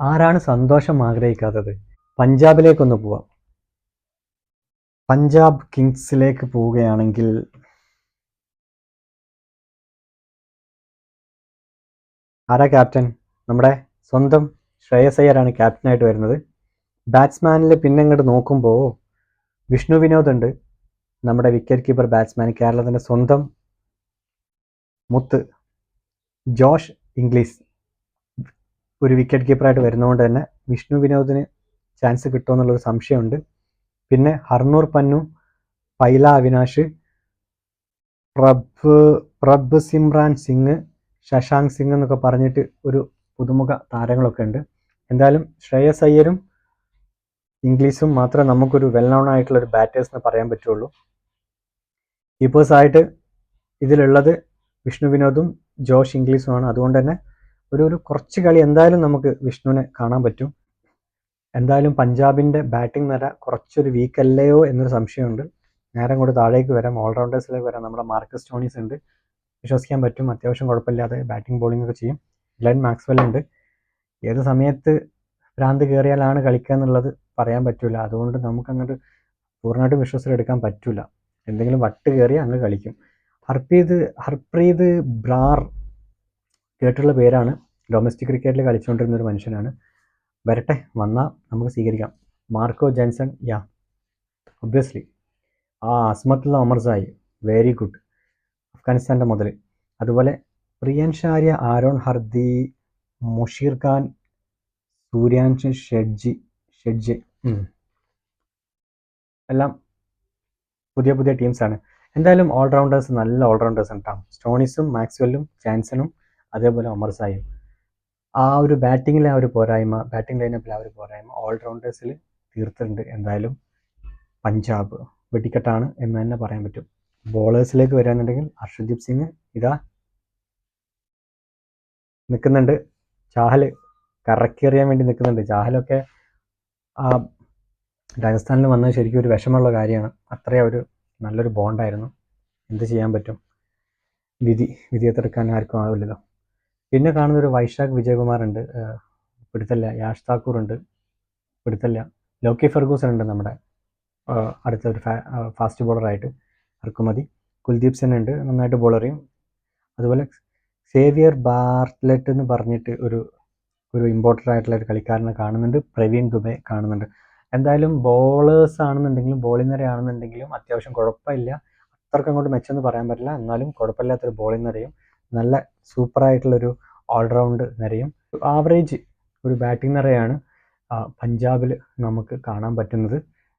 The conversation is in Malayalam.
ആരാണ് സന്തോഷം ആഗ്രഹിക്കാത്തത്? പഞ്ചാബിലേക്കൊന്ന് പോവാം. പഞ്ചാബ് കിങ്സിലേക്ക് പോവുകയാണെങ്കിൽ ആരാ ക്യാപ്റ്റൻ? നമ്മുടെ സ്വന്തം ശ്രേയസ് അയ്യരാണ് ക്യാപ്റ്റനായിട്ട് വരുന്നത്. ബാറ്റ്സ്മാനിൽ പിന്നെ ഇങ്ങോട്ട് നോക്കുമ്പോൾ വിഷ്ണു വിനോദ് ഉണ്ട്. നമ്മുടെ വിക്കറ്റ് കീപ്പർ ബാറ്റ്സ്മാൻ കേരളത്തിന്റെ സ്വന്തം മുത്ത് ജോഷ് ഇംഗ്ലീഷ് ഒരു വിക്കറ്റ് കീപ്പറായിട്ട് വരുന്നതുകൊണ്ട് തന്നെ വിഷ്ണു വിനോദിന് ചാൻസ് കിട്ടുമോ എന്നുള്ളൊരു സംശയമുണ്ട്. പിന്നെ ഹർണൂർ പന്നു പൈല അവിനാഷ് പ്രഭ് പ്രഭ് സിമ്രാൻ സിംഗ് ശശാങ്ക് സിംഗ് എന്നൊക്കെ പറഞ്ഞിട്ട് ഒരു പുതുമുഖ താരങ്ങളൊക്കെ ഉണ്ട്. എന്തായാലും ശ്രേയസ് അയ്യരും ഇംഗ്ലീഷും മാത്രമേ നമുക്കൊരു വെൽ നോൺ ആയിട്ടുള്ള ഒരു ബാറ്റേഴ്സ് എന്ന് പറയാൻ പറ്റുള്ളൂ. കീപ്പേഴ്സായിട്ട് ഇതിലുള്ളത് വിഷ്ണു വിനോദും ജോഷ് ഇംഗ്ലീഷുമാണ്. അതുകൊണ്ട് തന്നെ ഒരു ഒരു കുറച്ച് കളി എന്തായാലും നമുക്ക് വിഷ്ണുവിനെ കാണാൻ പറ്റും. എന്തായാലും പഞ്ചാബിന്റെ ബാറ്റിംഗ് നിര കുറച്ചൊരു വീക്ക് അല്ലയോ എന്നൊരു സംശയമുണ്ട്. നേരം കൂടി താഴേക്ക് വരാം. ഓൾറൗണ്ടേഴ്സിലേക്ക് വരാം. നമ്മുടെ മാർക്കസ് ടോണീസ് ഉണ്ട്. വിശ്വസിക്കാൻ പറ്റും. അത്യാവശ്യം കുഴപ്പമില്ലാതെ ബാറ്റിംഗ് ബോളിംഗ് ഒക്കെ ചെയ്യും. ഗ്ലെൻ മാക്സ്വെൽ ഉണ്ട്. ഏത് സമയത്ത് ഭ്രാന്ത് കയറിയാലാണ് കളിക്കുക എന്നുള്ളത് പറയാൻ പറ്റില്ല അതുകൊണ്ട് നമുക്ക് അങ്ങോട്ട് പൂർണമായിട്ടും വിശ്വസിച്ചെടുക്കാൻ പറ്റില്ല എന്തെങ്കിലും വട്ട് കയറി അങ്ങ് കളിക്കും. ഹർപ്രീത് ഹർപ്രീത് ബ്രാർ കേട്ടുള്ള പേരാണ്. ഡൊമസ്റ്റിക് ക്രിക്കറ്റിൽ കളിച്ചുകൊണ്ടിരുന്ന ഒരു മനുഷ്യനാണ്. വരട്ടെ വന്നാൽ നമുക്ക് സ്വീകരിക്കാം. മാർക്കോ ജെൻസൺ യാ ഒബ്വിയസ്ലി ആ അസ്മത്തുള്ള അമർസായി വെരി ഗുഡ് അഫ്ഗാനിസ്ഥാന്റെ മുതൽ അതുപോലെ പ്രിയൻ ഷാര്യ ആരോൺ ഹർദി മുഷീർ ഖാൻ സൂര്യാൻഷ് ഷെഡ്ജി ഷെഡ്ജി എല്ലാം പുതിയ പുതിയ ടീംസാണ് എന്തായാലും ഓൾറൗണ്ടേഴ്സ് നല്ല ഓൾറൗണ്ടേഴ്സ് ഉണ്ടാവും സ്റ്റോണിസും മാക്സ്വെല്ലും ജാൻസണും അതേപോലെ ഒമർസായും ആ ഒരു ബാറ്റിങ്ങിലെ ആ ഒരു പോരായ്മ ബാറ്റിംഗ് ലൈനപ്പിലെ ആ ഒരു പോരായ്മ ഓൾറൗണ്ടേഴ്സിൽ തീർത്തിട്ടുണ്ട്. എന്തായാലും പഞ്ചാബ് വെടിക്കെട്ടാണ് എന്ന് തന്നെ പറയാൻ പറ്റും. ബോളേഴ്സിലേക്ക് വരാനുണ്ടെങ്കിൽ ഹർഷദീപ് സിംഗ് ഇതാ നിൽക്കുന്നുണ്ട്. ചാഹൽ കറക്കേറിയാൻ വേണ്ടി നിൽക്കുന്നുണ്ട്. ചാഹലൊക്കെ ആ രാജസ്ഥാനിൽ വന്നത് ശരിക്കും ഒരു വിഷമമുള്ള കാര്യമാണ്. അത്രയും ഒരു നല്ലൊരു ബോണ്ടായിരുന്നു എന്ത് ചെയ്യാൻ പറ്റും? വിധി വിധിയെ തീർക്കാൻ ആർക്കും ആവില്ലല്ലോ. പിന്നെ കാണുന്ന ഒരു വൈശാഖ് വിജയകുമാർ ഉണ്ട് പിടുത്തല്ല യാഷ് താക്കൂർ ഉണ്ട് പിടുത്തല്ല. ലോക്കി ഫെർഗൂസൺ ഉണ്ട് നമ്മുടെ അടുത്ത ഒരു ഫാസ്റ്റ് ബോളറായിട്ട് അർക്കുമതി. കുൽദീപ് സെൻ ഉണ്ട് നന്നായിട്ട് ബോൾ ചെയ്യും. അതുപോലെ സേവിയർ ബാർട്ട്ലെറ്റ് എന്ന് പറഞ്ഞിട്ട് ഒരു ഒരു ഇമ്പോർട്ടന്റ് ആയിട്ടുള്ള ഒരു കളിക്കാരനെ കാണുന്നുണ്ട് പ്രവീൺ ദുബെ കാണുന്നുണ്ട്. എന്തായാലും ബോളേഴ്സ് ആണെന്നുണ്ടെങ്കിലും ബോളിംഗ് നിരയാണെന്നുണ്ടെങ്കിലും അത്യാവശ്യം കുഴപ്പമില്ല. അത്രയ്ക്ക് അങ്ങോട്ട് മെച്ചെന്ന് പറയാൻ പറ്റില്ല. എന്നാലും കുഴപ്പമില്ലാത്തൊരു ബോളിംഗ് നിരയും നല്ല സൂപ്പറായിട്ടുള്ളൊരു ഓൾറൗണ്ട് നിരയും. ആവറേജ് ഒരു ബാറ്റിംഗ് നിരയാണ് പഞ്ചാബിൽ നമുക്ക് കാണാൻ പറ്റുന്നത്.